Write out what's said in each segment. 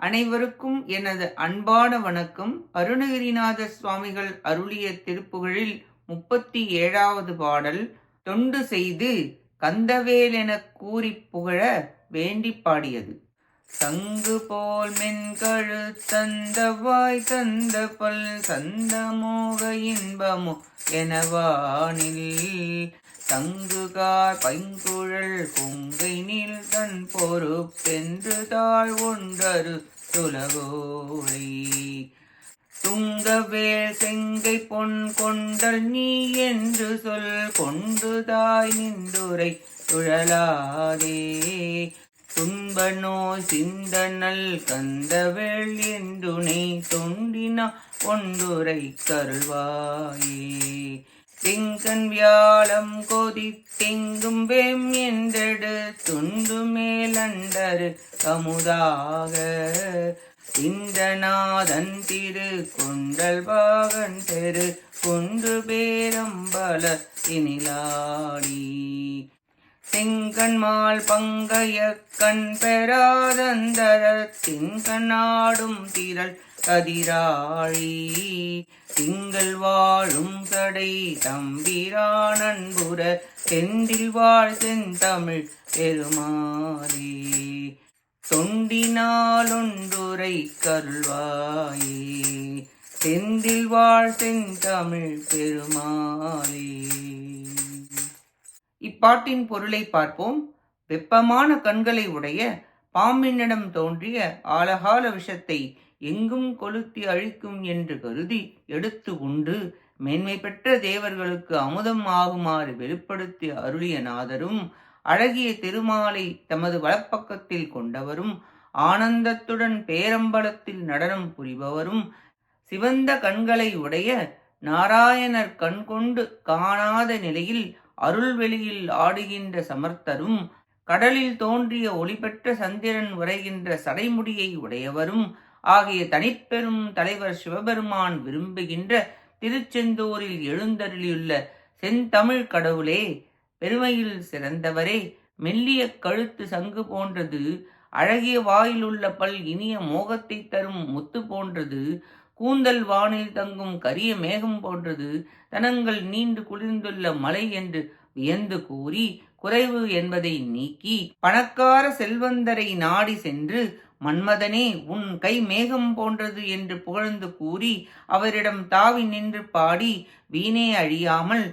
அனைவருக்கும் எனது அன்பான வணக்கம். அருணகிரிநாத சுவாமிகள் அருளிய திருப்புகழில் முப்பத்தி ஏழாவது பாடல் தொண்டு செய்து கந்தவேல் எனக் கூறிப் புகழ வேண்டி பாடியது. சங்கு போல் மென்கழு வாய் தந்த பல் சந்த மோக இன்பமோ எனவானில் தங்குகார் பைங்குழல் பொங்கை நீல் தன் பொறுப்பென்று தாழ் ஒன்றரு துலகோரை. துங்கவேல் செங்கை பொன் கொண்டல் நீ என்று சொல் கொண்டு தாய் நின்றுரை துழலாதே. துன்ப நோய் சிந்தனல் கந்தவேள் என்றுனை தொண்டினா ஒன்றுரை கருள்வாயே. திங்கன் வியாழம் கொதி திங்கும் வேம் என்றெடு துண்டு மேலண்டரு கமுதாக இந்தநாதன் திரு கொண்டல் பாகன் தெரு கொண்டு பேரம்பல இனிலாடி. செங்கண்மால் பங்கையக்கண் கண் பெறாதந்தர திங்கநாடும் திரள் கதிராழி. திங்கள் வாழும் கடை தம்பிரானன்புற செந்தில் வாழ் செந்தமிழ் பெருமாறி தொண்டினாலுண்டுரை கருள்வாயே செந்தில் வாழ் செந்தமிழ் பெருமாளே. இப்பாட்டின் பொருளை பார்ப்போம். வெப்பமான கண்களை உடைய பாம்பினிடம் தோன்றிய ஆலகால விஷத்தை எங்கும் கொளுத்தி அழிக்கும் என்று கருதி எடுத்து உண்டு. மேன்மை பெற்ற தேவர்களுக்கு அமுதம் ஆகுமாறு வெளிப்படுத்தி அருளிய நாதரும் அழகிய திருமாலை தமது வலப்பக்கத்தில் கொண்டவரும் ஆனந்தத்துடன் பேரம்பலத்தில் நடனம் புரிபவரும் சிவந்த கண்களை உடைய நாராயணர் கண்கொண்டு காணாத நிலையில் அருள்வெளியில் ஆடுகின்ற சமர்த்தரும் கடலில் தோன்றிய ஒளிபெற்ற சந்திரன் உரைகின்ற சடைமுடியை உடையவரும் ஆகிய தனிப்பெரும் தலைவர் சிவபெருமான் விரும்புகின்ற திருச்செந்தூரில் எழுந்தருளியுள்ள செந்தமிழ் கடவுளே பெருமையில் சிறந்தவரே மெல்லிய கழுத்து சங்கு போன்றது அழகிய வாயிலுள்ள பல் இனிய மோகத்தை தரும் முத்து போன்றது கூந்தல் வானில் தங்கும் கரிய மேகம் போன்றது. தனங்கள் நீண்டு குளிர்ந்துள்ள மலை என்று வியந்து கூறி குறைவு என்பதை நீக்கி பணக்கார செல்வந்தரை நாடி சென்று மன்மதனே உன் கை மேகம் போன்றது என்று புகழ்ந்து கூறி அவரிடம் தாவி நின்று பாடி வீணே அழியாமல்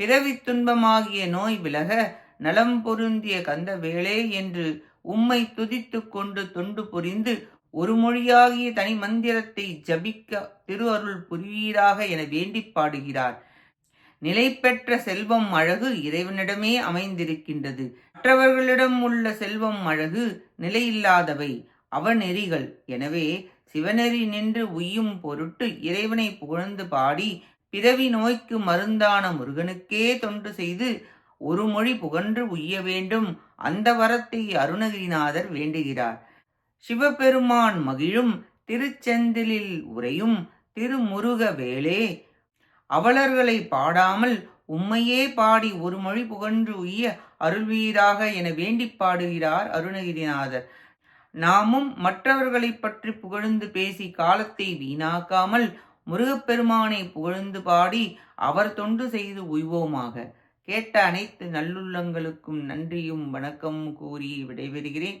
பிறவி துன்பமாகிய நோய் விலக நலம் பொருந்திய கந்த வேளே என்று உம்மை துதித்து கொண்டு தொண்டு புரிந்து ஒரு மொழியாகிய தனி மந்திரத்தை ஜபிக்க திரு அருள் புரிவீராக என வேண்டி பாடுகிறார். நிலை பெற்ற செல்வம் அழகு இறைவனிடமே அமைந்திருக்கின்றது. மற்றவர்களிடம் உள்ள செல்வம் அழகு நிலையில்லாதவை அவநெறிகள். எனவே சிவநெறி நின்று உய்யும் பொருட்டு இறைவனை புகழ்ந்து பாடி பிறவி நோய்க்கு மருந்தான முருகனுக்கே தொண்டு செய்து ஒரு மொழி புகன்று உய்ய வேண்டும். அந்த வரத்தை அருணகிரிநாதர் வேண்டுகிறார். சிவபெருமான் மகிழும் திருச்செந்திலில் உரையும் திருமுருக வேளே அவலர்களை பாடாமல் உம்மையே பாடி ஒரு மொழி புகன்று உய்ய அருள்வீராக என வேண்டி பாடுகிறார் அருணகிரிநாதர். நாமும் மற்றவர்களை பற்றி புகழ்ந்து பேசி காலத்தை வீணாக்காமல் முருகப்பெருமானை புகழ்ந்து பாடி அவர் தொண்டு செய்து உய்வோமாக. கேட்ட அனைத்து நல்லுள்ளங்களுக்கும் நன்றியும் வணக்கமும் கூறி விடைபெறுகிறேன்.